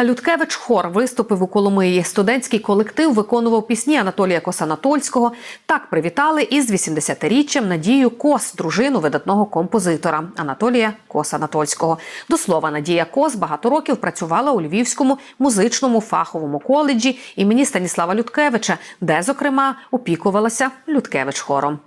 Людкевич хор виступив у Коломиї. Студентський колектив виконував пісні Анатолія Косанатольського. Так привітали із 80-річчям Надію Кос, дружину видатного композитора Анатолія Косанатольського. До слова, Надія Кос багато років працювала у Львівському музичному фаховому коледжі імені Станіслава Людкевича, де, зокрема, опікувалася Людкевич хором.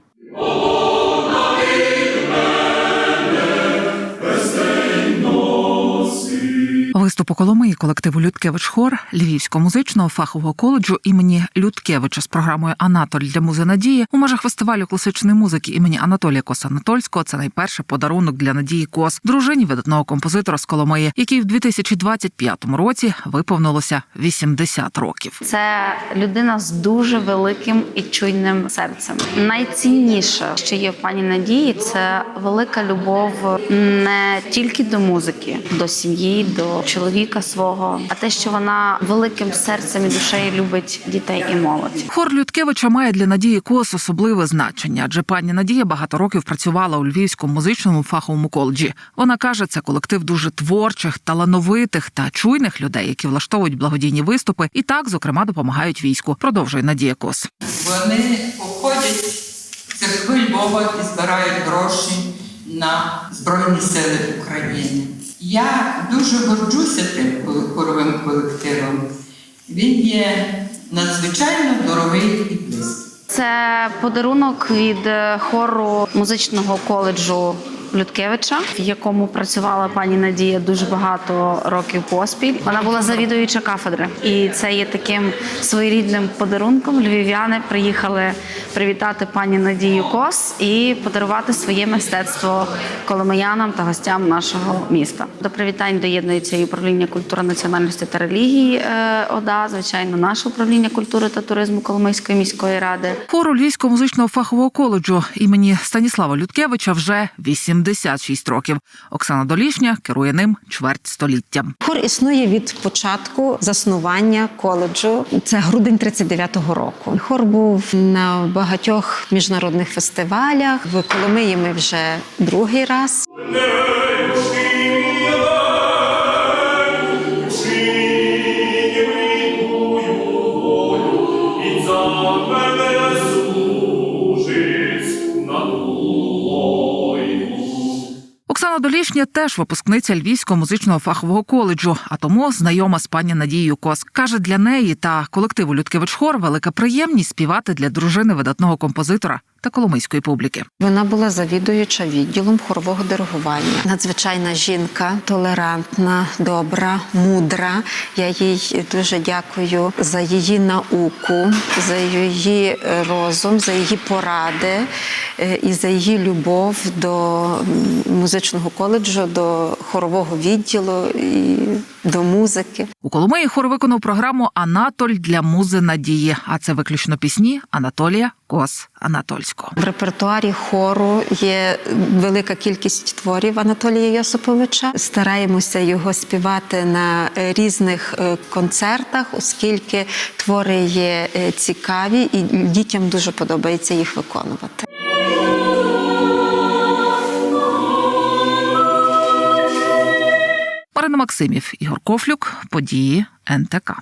Виступ у Коломиї колективу Людкевич Хор Львівського музичного фахового коледжу імені Людкевича з програмою Анатоль для музи Надії у межах фестивалю класичної музики імені Анатолія Косанатольського. Це найперший подарунок для Надії Кос, дружині видатного композитора з Коломиї, який в 2025 році виповнилося 80 років. Це людина з дуже великим і чуйним серцем. Найцінніше, що є в пані Надії, це велика любов не тільки до музики, до сім'ї, до чоловіка свого, а те, що вона великим серцем і душею любить дітей і молодь. Хор Людкевича має для Надії Кос особливе значення, адже пані Надія багато років працювала у Львівському музичному фаховому коледжі. Вона каже, це колектив дуже творчих, талановитих та чуйних людей, які влаштовують благодійні виступи і так, зокрема, допомагають війську. Продовжує Надія Кос. Вони обходять церкви Львова і збирають гроші на Збройні Сили України. Я дуже горджуся тим хоровим колективом. Він є надзвичайно дорогий і близький. Це подарунок від е, хору музичного коледжу Людкевича, в якому працювала пані Надія дуже багато років поспіль. Вона була завідуюча кафедри, і це є таким своєрідним подарунком. Львів'яни приїхали привітати пані Надію Кос і подарувати своє мистецтво коломиянам та гостям нашого міста. До привітань доєднується і управління культури, національності та релігії е, ОДА, звичайно, наше управління культури та туризму Коломийської міської ради. Хору Львівського музичного фахового коледжу імені Станіслава Людкевича вже 86 років. Оксана Долішня керує ним чверть століття. Хор існує від початку заснування коледжу. Це грудень 39-го року. Хор був на багатьох міжнародних фестивалях. В Коломиї ми вже другий раз. Оксана Долішня теж випускниця Львівського музичного фахового коледжу, а тому знайома з пані Надією Кос. Каже, для неї та колективу Людкевич Хор велика приємність співати для дружини видатного композитора та коломийської публіки. Вона була завідуюча відділом хорового диригування. Надзвичайна жінка, толерантна, добра, мудра. Я їй дуже дякую за її науку, за її е, розум, за її поради е, і за її любов до музичного коледжу, до хорового відділу і до музики. У Коломиї хор виконав програму Анатоль для музи Надії. А це виключно пісні Анатолія Кос Анатольського. В репертуарі хору є велика кількість творів Анатолія Йосиповича. Стараємося його співати на різних е, концертах, оскільки твори є е, цікаві і дітям дуже подобається їх виконувати. Максимів, Ігор Кофлюк, події НТК.